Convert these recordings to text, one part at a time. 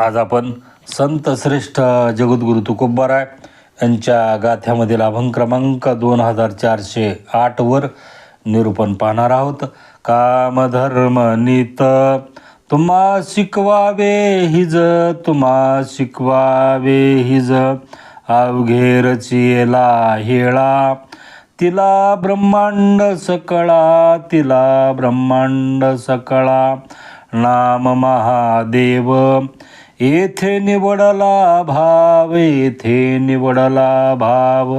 आज आपण संत श्रेष्ठ जगद्गुरु तुकोबराय यांच्या गाथ्यामधील अभंग क्रमांक दोन हजार चारशे आठवर निरूपण पाहणार आहोत. कामधर्म नीत तुम्हा शिकवावे हिज तुम्हा शिकवावे हिज. अवघेरचिला हेळा तिला ब्रह्मांड सकळा तिला ब्रह्मांड सकळा. नाम महादेव येथे निवडला भाव येथे निवडला भाव.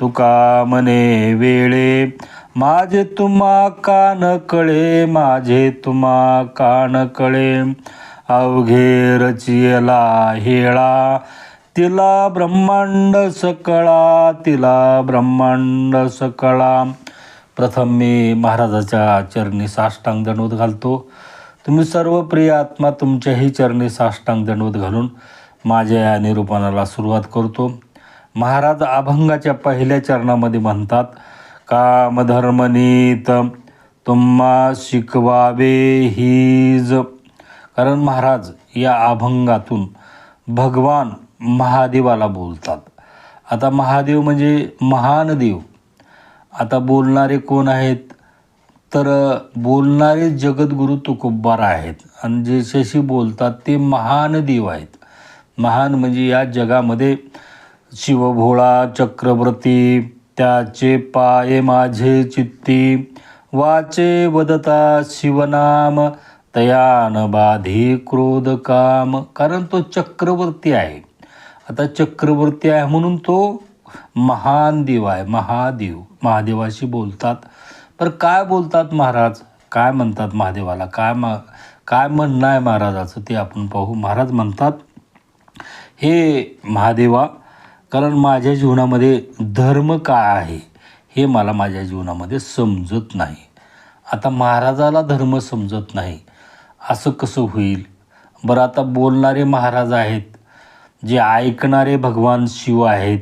तुका मने वेळे माझे तुम्हा कान कळे माझे तुम्हा कान कळे. अवघे रचियला हेळा तिला ब्रह्मांड सकळा तिला ब्रह्मांड सकळा. प्रथम मी महाराजाच्या चरणी साष्टांग दंडवत घालतो. तुम्ही सर्व प्रिय आत्मा तुमच्याही चरणी साष्टांग दंडवत घालून माझ्या या निरूपणाला सुरुवात करतो. महाराज अभंगाच्या पहिल्या चरणामध्ये म्हणतात कामधर्मनीत तुम्हा शिकवावे हीज. कारण महाराज या अभंगातून भगवान महादेवाला बोलतात. आता महादेव म्हणजे महान देव. आता बोलणारे कोण आहेत? तर बोलणारे जगद्गुरु तुकोबार आहेत. आणि ज्याच्याशी बोलतात ते महान देव आहेत. महान म्हणजे या जगामध्ये शिवभोळा चक्रवर्ती त्याचे पाये माझे चित्ती वाचे वदता शिवनाम तयान बाधी क्रोध काम. कारण तो चक्रवर्ती आहे. आता चक्रवर्ती आहे म्हणून तो महान देव आहे महादेव. महादेवाशी बोलतात. तर काय बोलतात महाराज? काय म्हणतात महादेवाला? काय मा काय म्हणणं आहे महाराजाचं ते आपण पाहू. महाराज म्हणतात हे महादेवा कारण माझ्या जीवनामध्ये धर्म काय आहे हे मला माझ्या जीवनामध्ये समजत नाही. आता महाराजाला धर्म समजत नाही. असं कसं होईल? बरं आता बोलणारे महाराज आहेत जे ऐकणारे भगवान शिव आहेत.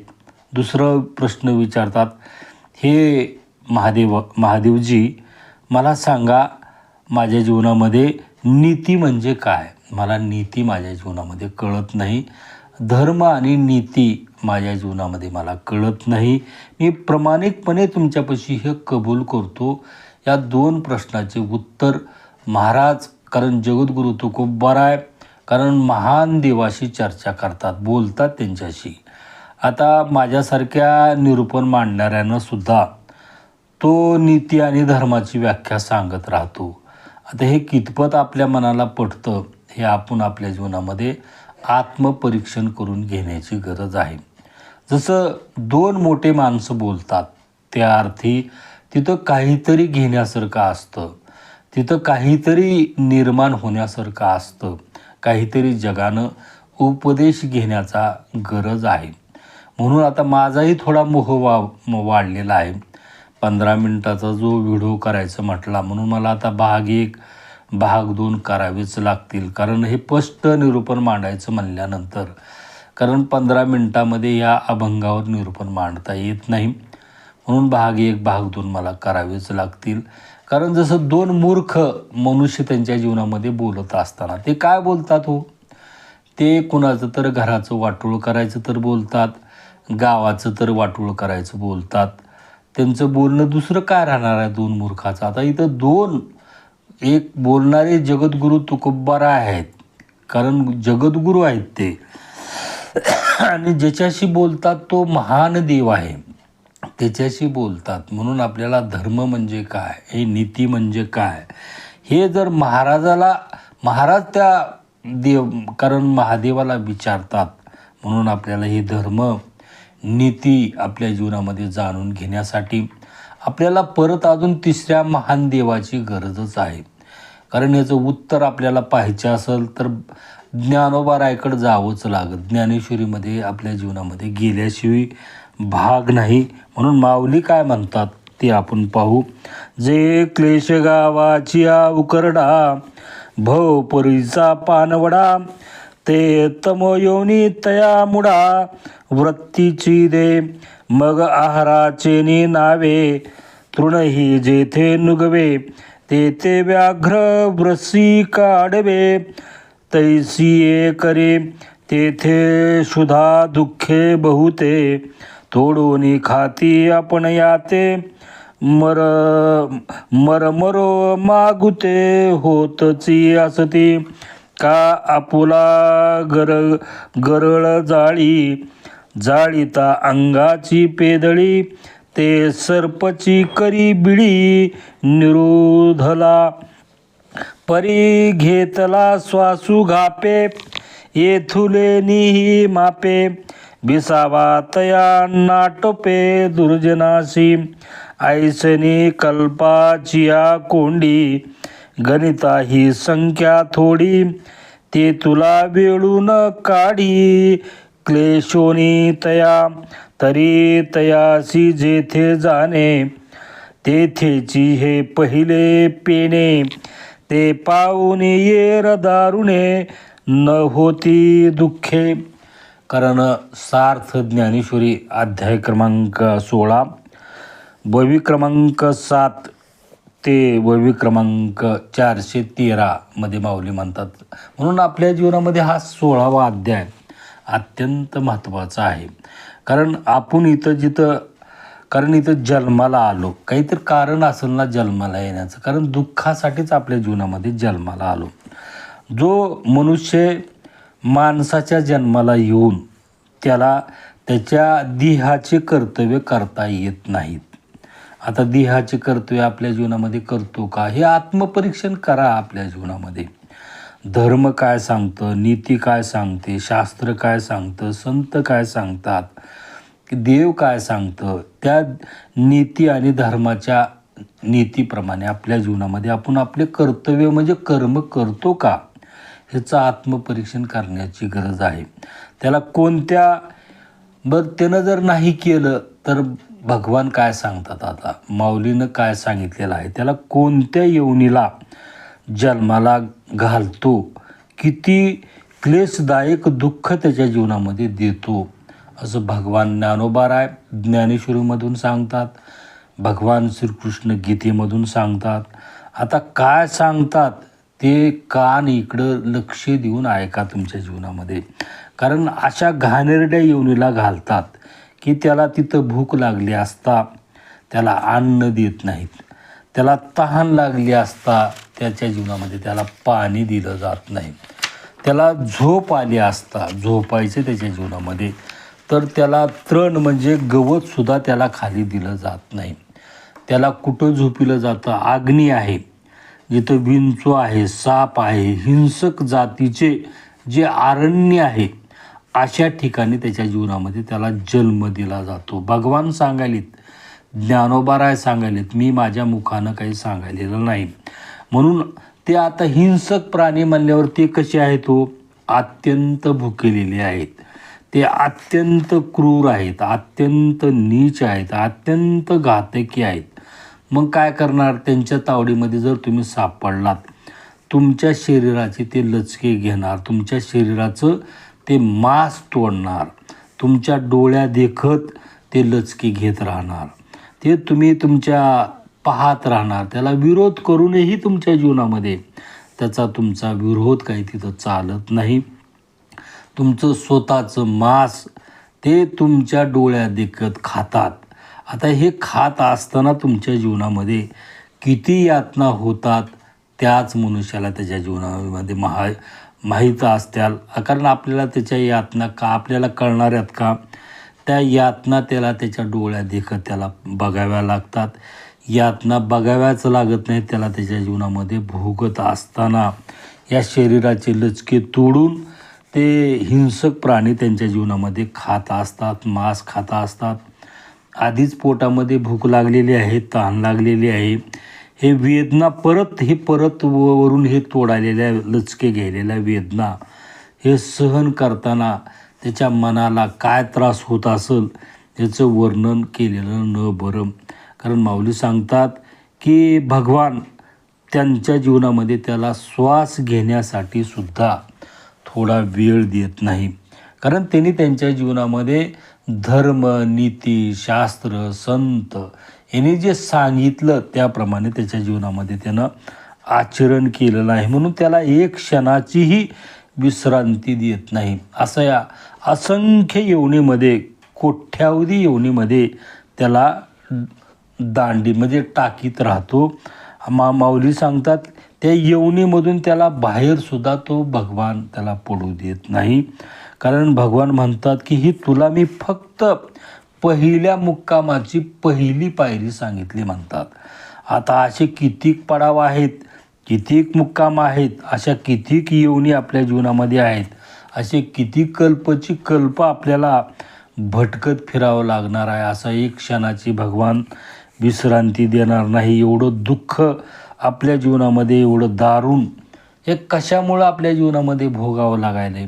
दुसरं प्रश्न विचारतात हे महादेव महादेवजी मला सांगा माझ्या जीवनामध्ये नीती म्हणजे काय? मला नीती माझ्या जीवनामध्ये कळत नाही. धर्म आणि नीती माझ्या जीवनामध्ये मला कळत नाही. मी प्रामाणिकपणे तुमच्यापाशी हे कबूल करतो. या दोन प्रश्नाचे उत्तर महाराज कारण जगद्गुरु आहे. कारण महान देवाशी चर्चा करतात बोलतात त्यांच्याशी. आता माझ्यासारख्या निरूपण मांडणाऱ्यांनासुद्धा सुद्धा तो नीती आणि धर्माची व्याख्या सांगत राहतो. आता हे कितपत आपल्या मनाला पटतं हे आपण आपल्या जीवनामध्ये आत्मपरीक्षण करून घेण्याची गरज आहे. जसं दोन मोठे माणसं बोलतात त्या अर्थी तिथं काहीतरी घेण्यासारखं असतं तिथं काहीतरी निर्माण होण्यासारखं असतं काहीतरी जगानं उपदेश घेण्याचा गरज आहे. म्हणून आता माझाही थोडा मोह वा वाढलेला आहे. पंधरा मिनटाचा जो व्हिडिओ करायचा म्हटला म्हणून मला आता भाग एक भाग दोन करावेच लागतील. कारण हे स्पष्ट निरूपण मांडायचं म्हणल्यानंतर कारण पंधरा मिनटामध्ये या अभंगावर निरूपण मांडता येत नाही. म्हणून भाग एक भाग दोन मला करावेच लागतील. कारण जसं दोन मूर्ख मनुष्य त्यांच्या जीवनामध्ये बोलत असताना ते काय बोलतात हो? ते कुणाचं तर घराचं वाटोळ करायचं तर बोलतात गावाचं तर वाटोळ करायचं बोलतात. त्यांचं बोलणं दुसरं काय राहणार आहे दोन मूर्खाचं? आता इथं दोन एक बोलणारे जगद्गुरू तुकोब्बारा आहेत. कारण जगद्गुरू आहेत ते. आणि ज्याच्याशी बोलतात तो महान देव आहे. त्याच्याशी बोलतात. म्हणून आपल्याला धर्म म्हणजे काय? हे नीती म्हणजे काय? हे जर महाराजाला महाराज त्या देव कारण महादेवाला विचारतात. म्हणून आपल्याला हे धर्म नीती आपल्या जीवनामध्ये जाणून घेण्यासाठी आपल्याला परत अजून तिसऱ्या महान देवाची गरजच आहे. कारण याचं उत्तर आपल्याला पाहायचे असेल तर ज्ञानोबा रायकडं जावंच लागत. ज्ञानेश्वरीमध्ये आपल्या जीवनामध्ये गेल्याशिवाय भाग नाही. म्हणून माऊली काय म्हणतात ते आपण पाहू. जे क्लेश गावाची उकरडा भव परीचा पानवडा ते तमयोनी तया मुडा वृत्तीची दे मग आहाराचे नि नावे तृणही जेथे नुगवे तेथे व्याघ्र व्रसी काढवे तैसी करे तेथे सुधा दुःखे बहुते तोडोनी खाती आपण याते मर मरमरो मागुते होतची असती. का आपुला गर गरळ जाळी? जाळीता अंगाची पेदळी ते सर्पची करी बिळी निरुधला. परी घेतला श्वासू घापे येथुले निही मापे. बिसावा तया नाटोपे दुर्जनासी ऐसनी कल्पाचिया कोंडी. गणिता ही संख्या थोडी. ते तुला वेळून काढी. क्लेशोनी तया तरी तयासी जेथे जाणे तेथेची हे पहिले पेणे ते पाहून येर दारुणे न होती दुःखे. कारण सार्थ ज्ञानेश्वरी अध्याय क्रमांक सोळा. भवी क्रमांक सात. ते वैविक क्रमांक चारशे तेरामध्ये माऊली म्हणतात. म्हणून आपल्या जीवनामध्ये हा सोळावा अध्याय अत्यंत महत्त्वाचा आहे. कारण आपण इथं जिथं कारण इथं जन्माला आलो काहीतरी कारण असेल ना जन्माला येण्याचं कारण दुःखासाठीच आपल्या जीवनामध्ये जन्माला आलो. जो मनुष्य माणसाच्या जन्माला येऊन त्याला त्याच्या देहाचे कर्तव्य करता येत नाहीत. आता देहाचे कर्तव्य आपल्या जीवनामध्ये करतो का? हे आत्मपरीक्षण करा आपल्या जीवनामध्ये. धर्म काय सांगतं? नीती काय सांगते? शास्त्र काय सांगतं? संत काय सांगतात? की देव काय सांगतं? त्या नीती आणि धर्माच्या नीतीप्रमाणे आपल्या जीवनामध्ये आपण आपले कर्तव्य म्हणजे कर्म करतो का? ह्याचं आत्मपरीक्षण करण्याची गरज आहे. त्याला कोणत्या बरं त्यानं जर नाही केलं तर भगवान काय सांगतात आता? माऊलीनं काय सांगितलेलं आहे? त्याला कोणत्या येवनीला जन्माला घालतो? किती क्लेशदायक दुःख त्याच्या जीवनामध्ये देतो? असं भगवान ज्ञानोबाराय ज्ञानेश्वरीमधून सांगतात. भगवान श्रीकृष्ण गीतेमधून सांगतात. आता काय सांगतात ते कान इकडं लक्ष देऊन ऐका तुमच्या जीवनामध्ये. कारण अशा घाणेरड्या येवणीला घालतात. की त्याला तिथं भूक लागली असता त्याला अन्न देत नाहीत. त्याला तहान लागली असता त्याच्या जीवनामध्ये त्याला पाणी दिलं जात नाही. त्याला झोप आली असता झोपायचं त्याच्या जीवनामध्ये तर त्याला तृण म्हणजे गवतसुद्धा त्याला खाली दिलं जात नाही. त्याला कुठं झोपिलं जातं? आग्नी आहे. जिथं विंचू आहे साप आहे हिंसक जातीचे जे आरण्य आहे अशा ठिकाणी त्याच्या जीवनामध्ये त्याला जन्म दिला जातो. भगवान सांगायलीत ज्ञानोबाराय सांगायलेत मी माझ्या मुखानं काही सांगायलेलं नाही. म्हणून ते आता हिंसक प्राणी म्हणल्यावर ते कसे आहेत हो? अत्यंत भुकेलेले आहेत. ते अत्यंत क्रूर आहेत अत्यंत नीच आहेत अत्यंत घातकी आहेत. मग काय करणार? त्यांच्या तावडीमध्ये जर तुम्ही सापडलात तुमच्या शरीराचे ते लचके घेणार तुमच्या शरीराचं ते मांस तोडणार तुमच्या डोळ्या देखत ते लचकी घेत राहणार. ते तुम्ही तुमच्या पाहत राहणार त्याला विरोध करूनही तुमच्या जीवनामध्ये त्याचा तुमचा विरोध काही तिथं चालत नाही. तुमचं स्वतःचं मांस ते तुमच्या डोळ्या देखत खातात. आता हे खात असताना तुमच्या जीवनामध्ये किती यातना होतात त्याच मनुष्याला त्याच्या जीवनामध्ये महा माहीत असत्याल. कारण आपल्याला त्याच्या यातना का आपल्याला कळणार आहेत का? त्या यातना त्याला त्याच्या डोळ्या देखत त्याला बघाव्या लागतात. यातना बघाव्याच लागत नाही त्याला त्याच्या जीवनामध्ये भोगत असताना. या शरीराचे लचके तोडून ते हिंसक प्राणी त्यांच्या जीवनामध्ये खात असतात मांस खाता असतात. आधीच पोटामध्ये भूक लागलेली आहे तहान लागलेली आहे. हे वेदना परत हे परत व- वरून हे तोडालेल्या लचके घ्यायलेल्या वेदना हे सहन करताना त्याच्या मनाला काय त्रास होत असेल याचं वर्णन केलेलं न बरं. कारण माऊली सांगतात की भगवान त्यांच्या जीवनामध्ये त्याला श्वास घेण्यासाठी सुद्धा थोडा वेळ देत नाही. कारण त्यांनी त्यांच्या जीवनामध्ये धर्म नीती शास्त्र संत ह्याने जे सांगितलं त्याप्रमाणे त्याच्या जीवनामध्ये त्यानं आचरण केलेलं आहे. म्हणून त्याला एक क्षणाचीही विश्रांती देत नाही. असं या असंख्य येवणीमध्ये कोठ्यावधी येवणीमध्ये त्याला दांडीमध्ये म्हणजे टाकीत राहतो. मा माऊली सांगतात त्या येवणीमधून त्याला बाहेरसुद्धा तो भगवान त्याला पडू देत नाही. कारण भगवान म्हणतात की ही तुला मी फक्त पहिल्या मुक्कामाची पहिली पायरी सांगितली म्हणतात. आता असे कितीक पडाव आहेत कितीक मुक्काम आहेत अशा कितीक येवणी आपल्या जीवनामध्ये आहेत असे किती कल्पची कल्प आपल्याला भटकत फिरावं लागणार आहे असा एक क्षणाची भगवान विश्रांती देणार नाही. एवढं दुःख आपल्या जीवनामध्ये एवढं दारुण हे कशामुळं आपल्या जीवनामध्ये भोगावं लागायलं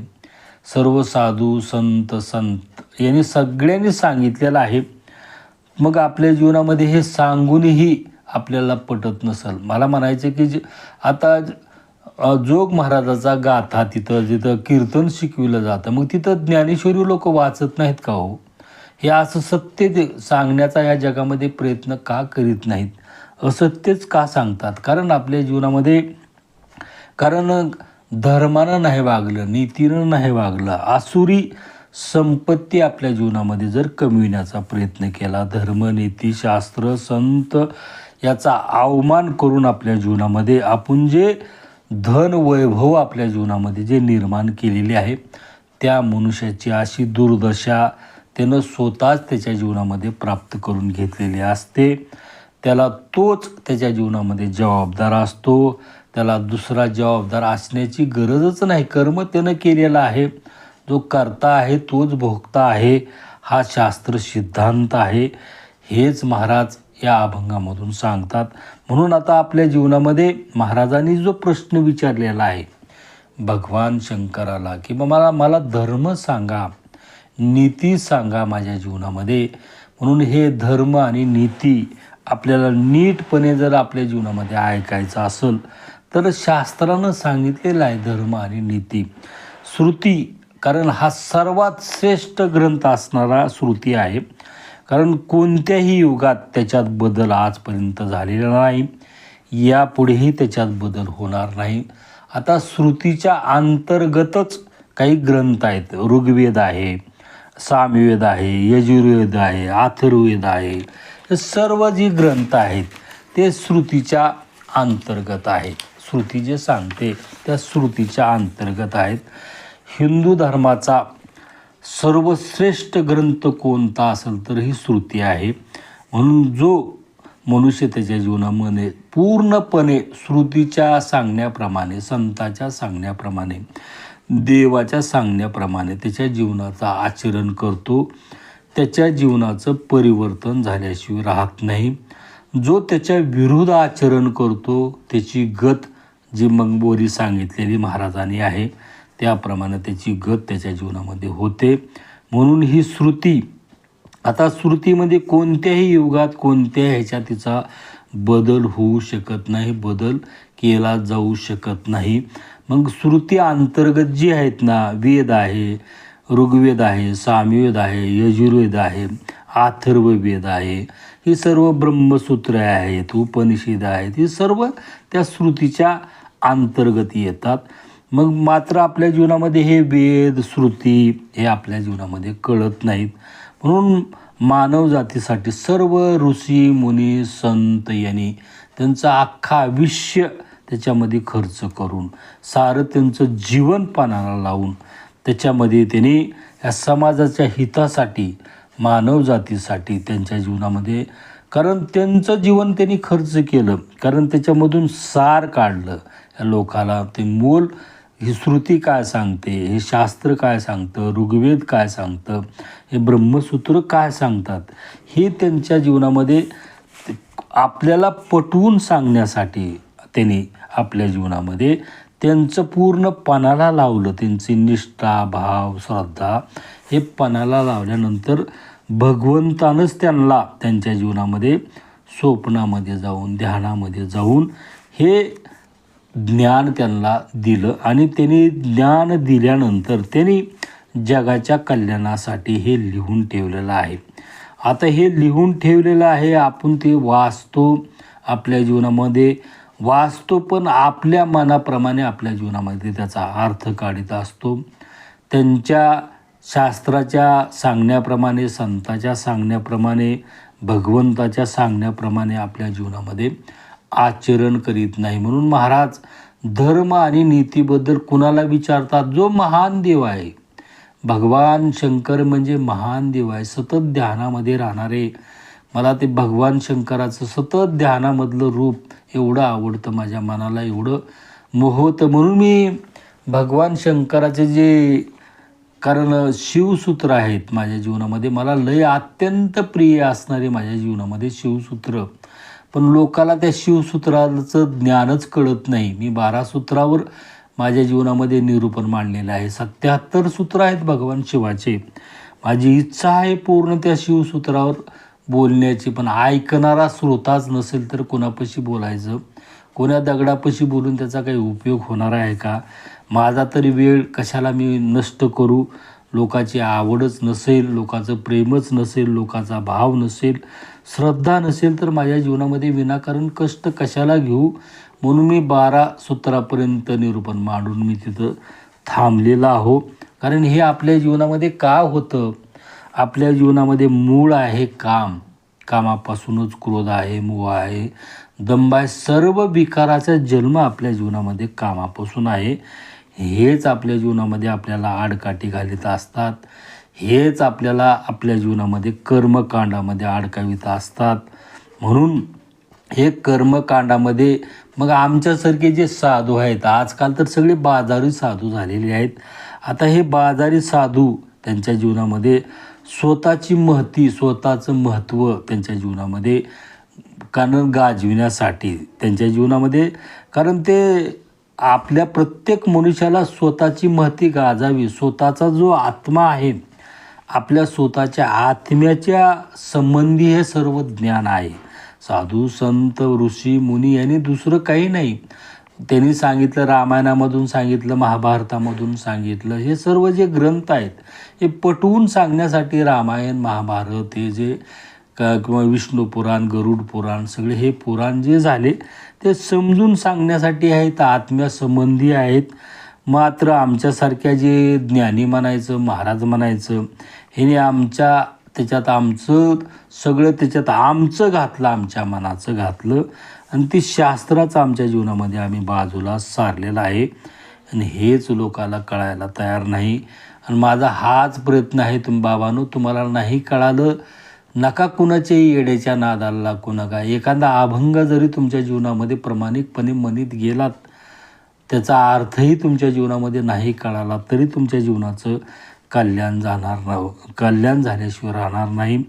सर्व साधू संत संत यांनी सगळ्यांनी सांगितलेलं आहे. मग आपल्या जीवनामध्ये हे सांगूनही आपल्याला पटत नसेल. मला म्हणायचं की जे आता जोग महाराजाचा गाथा तिथं जिथं कीर्तन शिकविलं जातं मग तिथं ज्ञानेश्वरी लोक वाचत नाहीत का हो? हे असं सत्य ते सांगण्याचा या जगामध्ये प्रयत्न का करीत नाहीत? असत्यच का सांगतात? कारण आपल्या जीवनामध्ये कारण धर्मानं नाही वागलं नीतीनं नाही वागलं आसुरी संपत्ती आपल्या जीवनामध्ये जर कमविण्याचा प्रयत्न केला धर्मनीती शास्त्र संत याचा अवमान करून आपल्या जीवनामध्ये आपण जे धन वैभव आपल्या जीवनामध्ये जे निर्माण केलेले आहे त्या मनुष्याची अशी दुर्दशा त्यानं स्वतःच त्याच्या जीवनामध्ये प्राप्त करून घेतलेली असते. त्याला तोच त्याच्या जीवनामध्ये जबाबदार असतो. त्याला दुसरा जबाबदार असण्याची गरजच नाही. कर्म त्यानं केलेलं आहे. जो करता आहे तोच भोगता आहे. हा शास्त्र सिद्धांत आहे. हेच महाराज या अभंगामधून सांगतात. म्हणून आता आपल्या जीवनामध्ये महाराजांनी जो प्रश्न विचारलेला आहे भगवान शंकराला की बा मला मला धर्म सांगा नीती सांगा माझ्या जीवनामध्ये. म्हणून हे धर्म आणि नीती आपल्याला नीटपणे जर आपल्या जीवनामध्ये ऐकायचं असेल तर शास्त्रानं सांगितलेलं आहे धर्म आणि नीती. श्रुती कारण हा सर्वात श्रेष्ठ ग्रंथ असणारा श्रुती आहे. कारण कोणत्याही युगात त्याच्यात बदल आजपर्यंत झालेला नाही. यापुढेही त्याच्यात बदल होणार नाही. आता श्रुतीच्या अंतर्गतच काही ग्रंथ आहेत. ऋग्वेद आहे सामवेद आहे यजुर्वेद आहे अथर्ववेद आहे. हे सर्व जे ग्रंथ आहेत ते श्रुतीच्या अंतर्गत आहेत. श्रुती जे सांगते त्या श्रुतीच्या अंतर्गत आहेत. हिंदू धर्माचा सर्वश्रेष्ठ ग्रंथ कोणता असेल तर ही श्रुती आहे. म्हणून जो मनुष्य त्याच्या जीवनामध्ये पूर्णपणे श्रुतीच्या सांगण्याप्रमाणे संताच्या सांगण्याप्रमाणे देवाच्या सांगण्याप्रमाणे त्याच्या जीवनाचा आचरण करतो. त्याच्या जीवनाचं परिवर्तन झाल्याशिवाय राहत नाही. जो त्याच्या विरुद्ध आचरण करतो त्याची गत जी मंगबोरी सांगितलेली महाराजांनी आहे त्याप्रमाणे त्याची गत त्याच्या जीवनामध्ये होते. म्हणून ही श्रुती आता श्रुतीमध्ये कोणत्याही युगात कोणत्याही ह्याच्यात तिचा बदल होऊ शकत नाही बदल केला जाऊ शकत नाही. मग श्रुती अंतर्गत जी आहेत ना वेद आहे ऋग्वेद आहे सामवेद आहे यजुर्वेद आहे अथर्ववेद आहे ही सर्व ब्रह्मसूत्र आहेत उपनिषेद आहेत ही सर्व त्या श्रुतीच्या अंतर्गत येतात. मग मात्र आपल्या जीवनामध्ये हे वेद श्रुती हे आपल्या जीवनामध्ये कळत नाहीत. म्हणून मानव जातीसाठी सर्व ऋषी मुनी संत यांनी त्यांचं अख्खा आयुष्य त्याच्यामध्ये खर्च करून सारं त्यांचं जीवन पानाला लावून त्याच्यामध्ये त्यांनी या समाजाच्या हितासाठी मानव जातीसाठी त्यांच्या जीवनामध्ये कारण त्यांचं जीवन त्यांनी खर्च केलं. कारण त्याच्यामधून सार काढलं. या लोकाला ते मूल ही श्रुती काय सांगते? हे शास्त्र काय सांगतं? ऋग्वेद काय सांगतं? हे ब्रह्मसूत्र काय सांगतात? हे त्यांच्या जीवनामध्ये आपल्याला पटवून सांगण्यासाठी त्यांनी आपल्या जीवनामध्ये त्यांचं पूर्ण पणाला लावलं. त्यांची निष्ठा भाव श्रद्धा हे पणाला लावल्यानंतर भगवंतानंच त्यांना त्यांच्या जीवनामध्ये स्वप्नामध्ये जाऊन ध्यानामध्ये जाऊन हे ज्ञान त्यांना दिलं आणि त्यांनी ज्ञान दिल्यानंतर त्यांनी जगाच्या कल्याणासाठी हे लिहून ठेवलेलं आहे. आता हे लिहून ठेवलेलं आहे आपण ते वाचतो आपल्या जीवनामध्ये. वाचतो पण आपल्या मनाप्रमाणे आपल्या जीवनामध्ये त्याचा अर्थ काढीत असतो. त्यांच्या शास्त्राच्या सांगण्याप्रमाणे संताच्या सांगण्याप्रमाणे भगवंताच्या सांगण्याप्रमाणे आपल्या जीवनामध्ये आचरण करीत नाही. म्हणून महाराज धर्म आणि नीतीबद्दल कुणाला विचारतात? जो महान देव आहे. भगवान शंकर म्हणजे महान देव आहे. सतत ध्यानामध्ये राहणारे मला ते भगवान शंकराचं सतत ध्यानामधलं रूप एवढं आवडतं माझ्या मनाला एवढं मोहतं. म्हणून मी भगवान शंकराचे जे कारण शिवसूत्र आहेत माझ्या जीवनामध्ये मला लय अत्यंत प्रिय असणारे माझ्या जीवनामध्ये शिवसूत्र पण लोकाला त्या शिवसूत्राचं ज्ञानच कळत नाही. मी बारा सूत्रावर माझ्या जीवनामध्ये निरूपण मांडलेलं आहे. सत्याहत्तर सूत्र आहेत भगवान शिवाचे. माझी इच्छा आहे पूर्ण त्या शिवसूत्रावर बोलण्याची पण ऐकणारा श्रोताच नसेल तर कोणापाशी बोलायचं? कोण्या दगडापाशी बोलून त्याचा काही उपयोग होणार आहे का? माझा तरी वेळ कशाला मी नष्ट करू? लोकाची आवडच नसेल लोकाचं प्रेमच नसेल लोकाचा भाव नसेल श्रद्धा नसेल तर माझ्या जीवनामध्ये विनाकारण कष्ट कशाला घेऊ? म्हणून मी बारा सूत्रापर्यंत निरूपण मांडून मी तिथं थांबलेला आहो. कारण हे आपल्या जीवनामध्ये का होतं? आपल्या जीवनामध्ये मूळ आहे काम. कामापासूनच क्रोध आहे मोह आहे. दंभ आहे सर्व विकाराचा जन्म आपल्या जीवनामध्ये कामापासून आहे. हेच आपल्या जीवनामध्ये आपल्याला आडकाठी घालीत असतात. हेच आपल्याला आपल्या जीवनामध्ये कर्मकांडामध्ये अडकावित असतात. म्हणून हे कर्मकांडामध्ये मग आमच्यासारखे जे साधू आहेत आजकाल तर सगळे बाजारी साधू झालेले आहेत. आता हे बाजारी साधू त्यांच्या जीवनामध्ये स्वतःची महती स्वतःचं महत्त्व त्यांच्या जीवनामध्ये कारण गाजविण्यासाठी त्यांच्या जीवनामध्ये कारण ते आपल्या प्रत्येक मनुष्याला स्वतःची महती गाजावी. स्वतःचा जो आत्मा आहे आपल्या स्वतःच्या आत्म्याच्या संबंधी हे सर्व ज्ञान आहे. साधू संत ऋषी मुनी यांनी दुसरं काही नाही. त्यांनी सांगितलं रामायणामधून सांगितलं महाभारतामधून सांगितलं. हे सर्व जे ग्रंथ आहेत हे पटवून सांगण्यासाठी रामायण महाभारत हे जे किंवा विष्णू पुराण गरुड पुराण सगळे हे पुराण जे झाले ते समजून सांगण्यासाठी आहेत आत्म्यासंबंधी आहेत. मात्र आमच्यासारख्या जे ज्ञानी म्हणायचं महाराज म्हणायचं ह्याने आमच्या त्याच्यात आमचं सगळं त्याच्यात आमचं घातलं आमच्या मनाचं घातलं. आणि ती शास्त्राचं आमच्या जीवनामध्ये आम्ही बाजूला सारलेलं आहे. आणि हेच लोकाला कळायला तयार नाही. आणि माझा हाच प्रयत्न आहे तुम बाबांनो तुम्हाला नाही कळालं नका कुणाच्याही येड्याच्या नादाला लागू नका एखादा अभंग जरी तुमच्या जीवनामध्ये प्रामाणिकपणे मनीत गेलात त्याचा अर्थही तुमच्या जीवनामध्ये नाही कळाला तरी तुमच्या जीवनाचं कल्याण जाणार ना कल्याण झाल्याशिवाय राहणार नाही.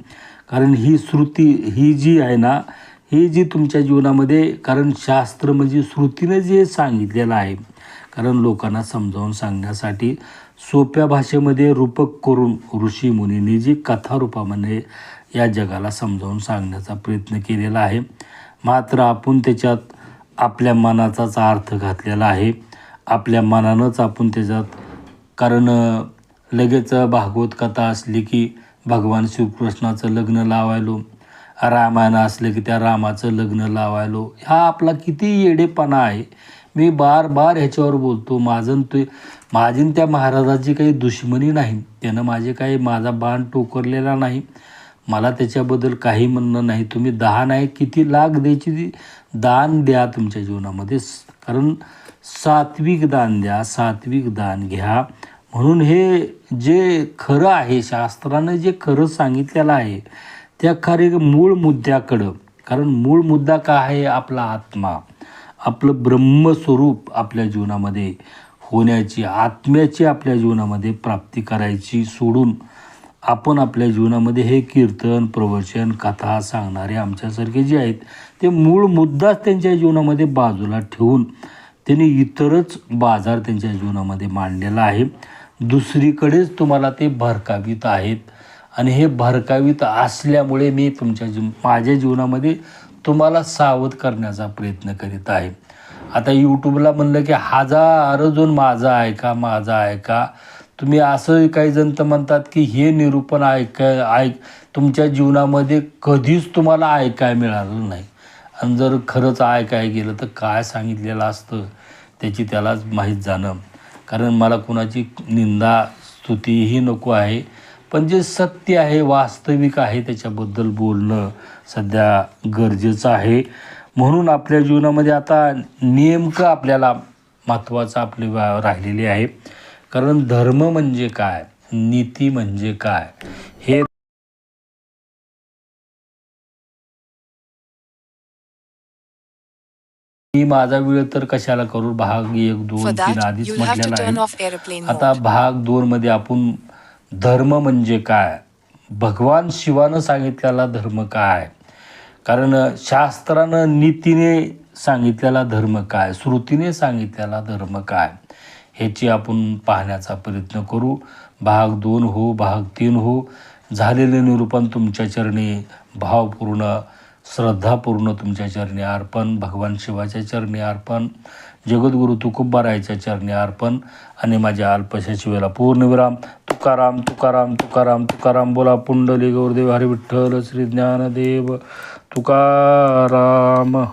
कारण ही श्रुती ही जी आहे ना ही जी तुमच्या जीवनामध्ये कारण शास्त्र म्हणजे श्रुतीनं जे सांगितलेलं आहे कारण लोकांना समजावून सांगण्यासाठी सोप्या भाषेमध्ये रूपक करून ऋषी मुनींनी जी कथारूपामध्ये या जगाला समजावून सांगण्याचा प्रयत्न केलेला आहे. मात्र आपण त्याच्यात आपल्या मनाचाच अर्थ घातलेला आहे. आपल्या मनानंच आपण त्याच्यात कारण लगेच भागवत कथा असली की भगवान शिवकृष्णाचं लग्न लावायलो रामायण असलं की त्या रामाचं लग्न लावायलो. हा आपला किती येडेपणा आहे. मी बार बार ह्याच्यावर बोलतो माझं ते माझी त्या महाराजाची काही दुश्मनी नाही. त्यानं माझे काही माझा बाण टोकरलेला नाही. मला त्याच्याबद्दल काही म्हणणं नाही. तुम्ही दहा नाही किती लाख द्यायची ती दान द्या तुमच्या जीवनामध्ये. कारण सात्विक दान द्या सात्विक दान घ्या. म्हणून हे जे खरं आहे शास्त्रानं जे खरं सांगितलेलं आहे त्या खरे मूळ मुद्द्याकडं. कारण मूळ मुद्दा काय आहे? आपला आत्मा. आपलं ब्रह्मस्वरूप आपल्या जीवनामध्ये होण्याची आत्म्याची आपल्या जीवनामध्ये प्राप्ती करायची सोडून आपण आपल्या जीवनामध्ये हे कीर्तन प्रवचन कथा सांगणारे आमच्यासारखे जे आहेत ते मूळ मुद्दाच त्यांच्या जीवनामध्ये बाजूला ठेवून त्यांनी इतरच बाजार त्यांच्या जीवनामध्ये मांडलेला आहे. दुसरीकडेच तुम्हाला ते भरकावित आहेत. आणि हे भरकावित असल्यामुळे मी तुमच्या जीव माझ्या जीवनामध्ये तुम्हाला सावध करण्याचा प्रयत्न करीत आहे. आता यूट्यूबला म्हणलं की हजार जण माझा ऐका माझा ऐका तुम्ही असं काही जण तर म्हणतात की हे निरूपण ऐकाय ऐक. तुमच्या जीवनामध्ये कधीच तुम्हाला ऐकाय मिळालं नाही. आणि जर खरंच ऐकाय गेलं तर काय सांगितलेलं असतं त्याची त्यालाच माहीत जाणं. कारण मला कुणाची निंदा स्तुतीही नको आहे. पण जे सत्य आहे वास्तविक आहे त्याच्याबद्दल बोलणं सध्या गरजेचं आहे. म्हणून आपल्या जीवनामध्ये आता नेमकं आपल्याला महत्त्वाचं आपले राहिलेली राहिलेले आहे. कारण धर्म म्हणजे काय? नीती म्हणजे काय? हे मी माझा वेळ तर कशाला करू? भाग एक दोन तीन आधीच म्हटलेला आहे. आता. भाग दोन मध्ये आपण धर्म म्हणजे काय? भगवान शिवानं सांगितलेला धर्म काय? कारण शास्त्रानं नीतीने सांगितलेला धर्म काय? श्रुतीने सांगितलेला धर्म काय? ह्याची आपण पाहण्याचा प्रयत्न करू. भाग दोन हो भाग तीन हो. झालेले निरूपण तुमच्या चरणी भावपूर्ण श्रद्धापूर्ण तुमच्या चरणी अर्पण भगवान शिवाच्या चरणी अर्पण जगद्गुरु तुकोबारायच्या चरणी अर्पण आणि माझ्या अल्पशा शिवेला पूर्णविराम. तुकाराम तुकाराम तुकाराम तुकाराम बोला पुंडली गौरदेव हरी विठ्ठल श्री ज्ञानदेव तुकाराम.